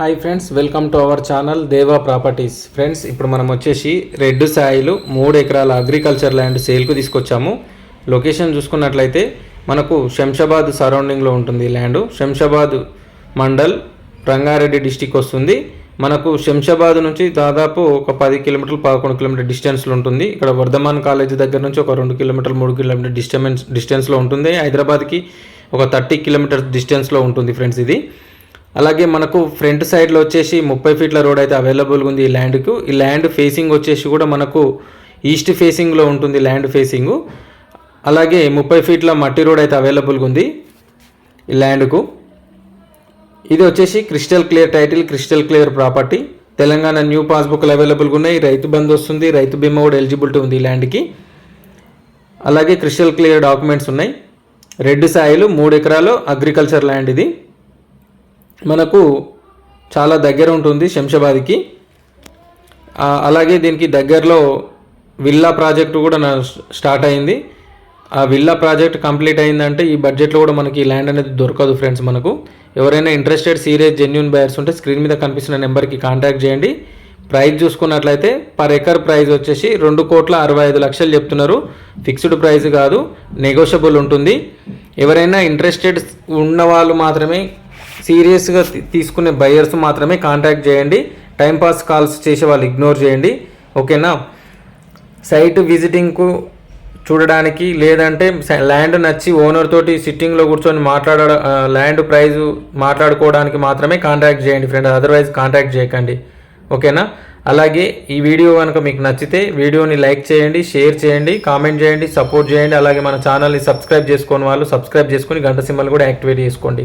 Hi friends welcome to our channel Deva properties. Friends ఇప్పుడు మనం వచ్చేసి రెడ్ సాయిలు మూడు ఎకరాల అగ్రికల్చర్ ల్యాండ్ సేల్కు తీసుకొచ్చాము. లొకేషన్ చూసుకున్నట్లయితే మనకు శంషాబాద్ సరౌండింగ్లో ఉంటుంది ల్యాండ్. శంషాబాద్ మండల్ రంగారెడ్డి డిస్టిక్ వస్తుంది. మనకు శంషాబాద్ నుంచి దాదాపు ఒక పది కిలోమీటర్లు పదకొండు కిలోమీటర్ డిస్టెన్స్లో ఉంటుంది. ఇక్కడ వర్ధమాన్ కాలేజీ దగ్గర నుంచి ఒక రెండు కిలోమీటర్లు మూడు కిలోమీటర్ డిస్టెన్స్ డిస్టెన్స్లో ఉంటుంది. హైదరాబాద్కి ఒక థర్టీ కిలోమీటర్స్ డిస్టెన్స్లో ఉంటుంది ఫ్రెండ్స్ ఇది. అలాగే మనకు ఫ్రంట్ సైడ్లో వచ్చేసి ముప్పై ఫీట్ల రోడ్ అయితే అవైలబుల్గా ఉంది ఈ ల్యాండ్కు. ఈ ల్యాండ్ ఫేసింగ్ వచ్చేసి కూడా మనకు ఈస్ట్ ఫేసింగ్లో ఉంటుంది ల్యాండ్ ఫేసింగ్. అలాగే ముప్పై ఫీట్ల మట్టి రోడ్ అయితే అవైలబుల్గా ఉంది ఈ ల్యాండ్కు. ఇది వచ్చేసి crystal clear title crystal clear property. Telangana new పాస్బుక్లు అవైలబుల్గా ఉన్నాయి. రైతు బంధు వస్తుంది రైతు బీమా కూడా ఎలిజిబిలిటీ ఉంది ఈ ల్యాండ్కి. అలాగే క్రిస్టల్ క్లియర్ డాక్యుమెంట్స్ ఉన్నాయి. రెడ్ సాయిలు మూడు ఎకరాలు అగ్రికల్చర్ ల్యాండ్ ఇది. మనకు చాలా దగ్గర ఉంటుంది శంషాబాద్కి. అలాగే దీనికి దగ్గరలో విల్లా ప్రాజెక్టు కూడా స్టార్ట్ అయింది. ఆ విల్లా ప్రాజెక్ట్ కంప్లీట్ అయిందంటే ఈ బడ్జెట్లో కూడా మనకి ల్యాండ్ అనేది దొరకదు ఫ్రెండ్స్ మనకు. ఎవరైనా ఇంట్రెస్టెడ్ సీరియస్ జెన్యున్ బయర్స్ ఉంటే స్క్రీన్ మీద కనిపిస్తున్న నెంబర్కి కాంటాక్ట్ చేయండి. ప్రైస్ చూసుకున్నట్లయితే పర్ ఎకర్ ప్రైస్ వచ్చేసి రెండు కోట్ల అరవై ఐదు లక్షలు చెప్తున్నారు. ఫిక్స్డ్ ప్రైస్ కాదు నెగోషియబుల్ ఉంటుంది. ఎవరైనా ఇంట్రెస్టెడ్ ఉన్న వాళ్ళు మాత్రమే సీరియస్గా తీసుకునే బయర్స్ మాత్రమే కాంటాక్ట్ చేయండి. టైంపాస్ కాల్స్ చేసే వాళ్ళు ఇగ్నోర్ చేయండి. ఓకేనా? సైట్ విజిటింగ్కు చూడడానికి లేదంటే ల్యాండ్ నచ్చి ఓనర్ తోటి సిట్టింగ్లో కూర్చొని మాట్లాడ ల్యాండ్ ప్రైజ్ మాట్లాడుకోవడానికి మాత్రమే కాంటాక్ట్ చేయండి ఫ్రెండ్. అదర్వైజ్ కాంటాక్ట్ చేయకండి. ఓకేనా? అలాగే ఈ వీడియో కనుక మీకు నచ్చితే వీడియోని లైక్ చేయండి షేర్ చేయండి కామెంట్ చేయండి సపోర్ట్ చేయండి. అలాగే మన ఛానల్ని సబ్స్క్రైబ్ చేసుకోని వాళ్ళు సబ్స్క్రైబ్ చేసుకొని గంట సింబల్ కూడా యాక్టివేట్ చేసుకోండి.